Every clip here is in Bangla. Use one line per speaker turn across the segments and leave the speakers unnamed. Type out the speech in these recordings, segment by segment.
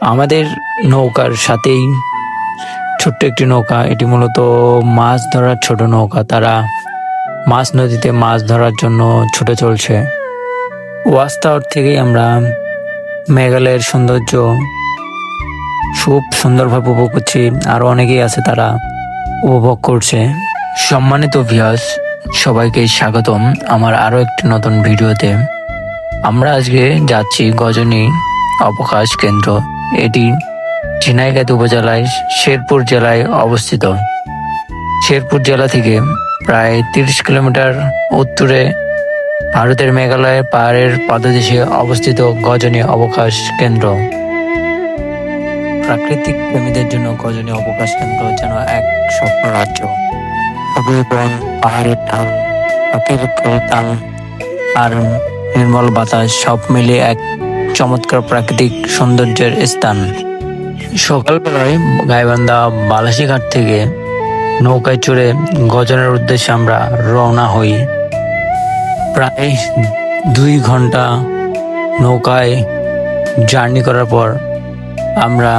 আমাদের নৌকার সাথেই ছোট্ট একটি নৌকা। এটি মূলত মাছ ধরার ছোট নৌকা। তারা মাছ নদীতে মাছ ধরার জন্য ছুটে চলছে। ওয়াচ টাওয়ার থেকেই আমরা মেঘালয়ের সৌন্দর্য খুব সুন্দরভাবে উপভোগ করছি। আরও অনেকেই আছে তারা উপভোগ করছে। সম্মানিত ভিয়াস সবাইকে স্বাগতম আমার আরও একটি নতুন ভিডিওতে। আমরা আজকে যাচ্ছি গজনী অবকাশ কেন্দ্র। এটি ঝিনাইগাত উপজেলায় শেরপুর জেলায় অবস্থিত। শেরপুর জেলা থেকে প্রায় তিরিশ কিলোমিটার উত্তরে ভারতের মেঘালয় পাহাড়ের পাদদেশে অবস্থিত গজনী অবকাশ কেন্দ্র। প্রাকৃতিক প্রেমীদের জন্য গজনী অবকাশ কেন্দ্র যেন এক স্বপ্ন রাজ্য। বন পাহাড়ের ঢাল পাখির আর নির্মল বাতাস সব মিলে এক চমৎকার প্রাকৃতিক সৌন্দর্যের স্থান। সকালবেলায় গাইবান্ধা বালাসীঘাট থেকে নৌকায় চড়ে গজনের উদ্দেশ্যে আমরা রওনা হই। প্রায় দুই ঘণ্টা নৌকায় জার্নি করার পর আমরা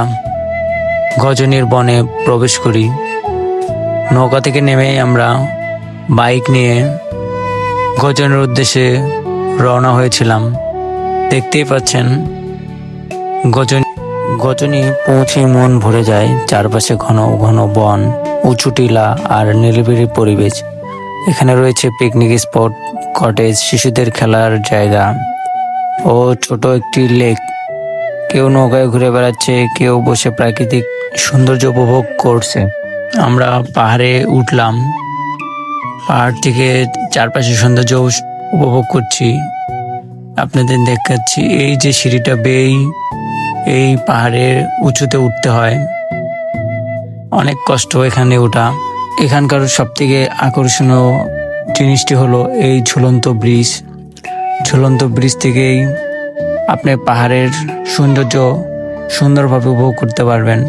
গজনীর বনে প্রবেশ করি। নৌকা থেকে নেমে আমরা বাইক নিয়ে গজনের উদ্দেশ্যে রওনা হয়েছিলাম। দেখতেই পাচ্ছেন গজন, গজনী পৌঁছে মন ভরে যায়, চারপাশে ঘন ঘন বন, উঁচু টিলা আর নিরিবিলি পরিবেশ। এখানে রয়েছে পিকনিক স্পট কটেজ শিশুদের খেলার জায়গা ও ছোট একটি লেক কেউ নৌকায় ঘুরে বেড়াচ্ছে, কেউ বসে প্রাকৃতিক সৌন্দর্য উপভোগ করছে। আমরা পাহাড়ে উঠলাম, পাহাড় থেকে চারপাশে সৌন্দর্য উপভোগ করছি। আপনাদের দেখাচ্ছি, এই যে সিঁড়িটা বেই এই পাহাড়ের উঁচুতে উঠতে হয়। অনেক কষ্ট এখানে ওঠা এখানকার সব থেকে আকর্ষণীয় জিনিসটি হলো এই ঝুলন্ত ব্রিজ। ঝুলন্ত ব্রিজ থেকেই আপনি পাহাড়ের সৌন্দর্য সুন্দরভাবে উপভোগ করতে পারবেন।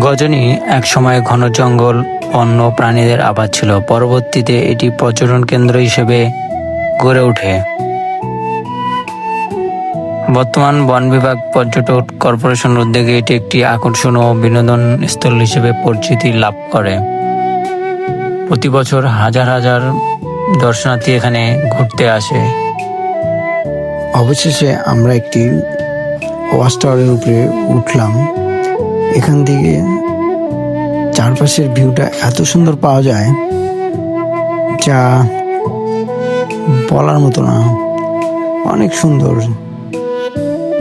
গজনী এক সময় ঘন জঙ্গল, বন্য প্রাণীদের আবাদ ছিল। পরবর্তীতে এটি পর্যটন কেন্দ্র হিসেবে গড়ে ওঠে। বর্তমান বন বিভাগ পর্যটন কর্পোরেশন উদ্যোগে এটি একটি আকর্ষণ ও বিনোদন স্থল হিসেবে পরিচিতি লাভ করে। প্রতি বছর হাজার হাজার দর্শনার্থী এখানে ঘুরতে আসে।
অবশেষে আমরা একটি ওয়াচ টাওয়ারের উপরে উঠলাম। এখান থেকে চারপাশের ভিউটা এত সুন্দর পাওয়া যায় যা বলার মতো না। অনেক সুন্দর।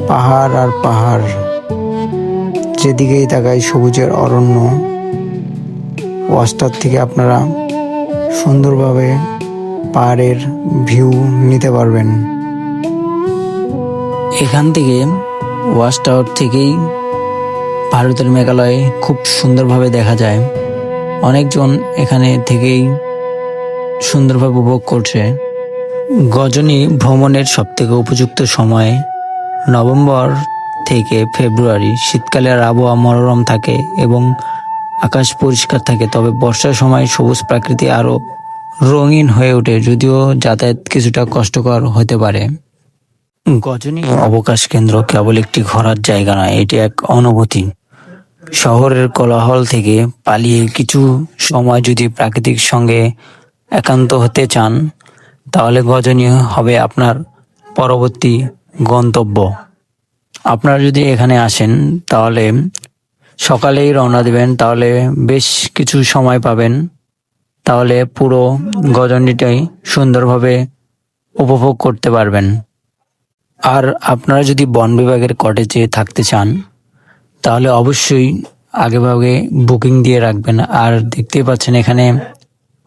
পাহাড় আর পাহাড়। যেদিকেই তাকাই, সবুজের অরণ্য। ওয়াচটার থেকে আপনারা সুন্দরভাবে পাহাড়ের ভিউ নিতে পারবেন।
এখান থেকে ওয়াচ থেকেই ভারতের মেঘালয় খুব সুন্দরভাবে দেখা যায়। অনেকজন এখানে থেকেই সুন্দরভাবে উপভোগ করছে। গজনী ভ্রমণের সবথেকে উপযুক্ত সময় নভেম্বর থেকে ফেব্রুয়ারি শীতকালের আবহাওয়া মনোরম থাকে এবং আকাশ পরিষ্কার থাকে, তবে বর্ষার সময় সবুজ প্রাকৃতি আরও রঙিন হয়ে ওঠে, যদিও যাতায়াত কিছুটা কষ্টকর হতে পারে। গজনী অবকাশ কেন্দ্র কেবল একটি ঘোরার জায়গা নয়, এটি এক অনুভূতি। শহরের কোলাহল থেকে পালিয়ে কিছু সময় যদি প্রাকৃতিক সঙ্গে একান্ত হতে চান, তাহলে গজনী হবে আপনার পরবর্তী গন্তব্য। আপনারা যদি এখানে আসেন, তাহলে সকালেই রওনা দেবেন, তাহলে বেশ কিছু সময় পাবেন। তাহলে পুরো গজনীটাই সুন্দরভাবে উপভোগ করতে পারবেন। আর আপনারা যদি বন বিভাগের কটেজে থাকতে চান, তাহলে অবশ্যই আগেভাগে বুকিং দিয়ে রাখবেন। আর দেখতেই পাচ্ছেন এখানে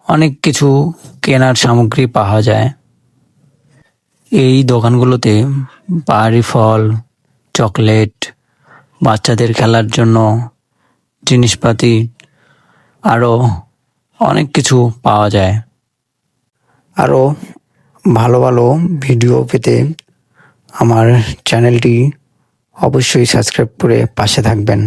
অনেক কিছু কেনার সামগ্রী পাওয়া যায়। এই দোকানগুলোতে পাহাড়ি ফল, চকলেট, বাচ্চাদের খেলার জন্য জিনিসপাতি আরও অনেক কিছু পাওয়া যায়।
আরও ভালো ভালো ভিডিও পেতে আমার চ্যানেলটি অবশ্যই সাবস্ক্রাইব করে পাশে থাকবেন।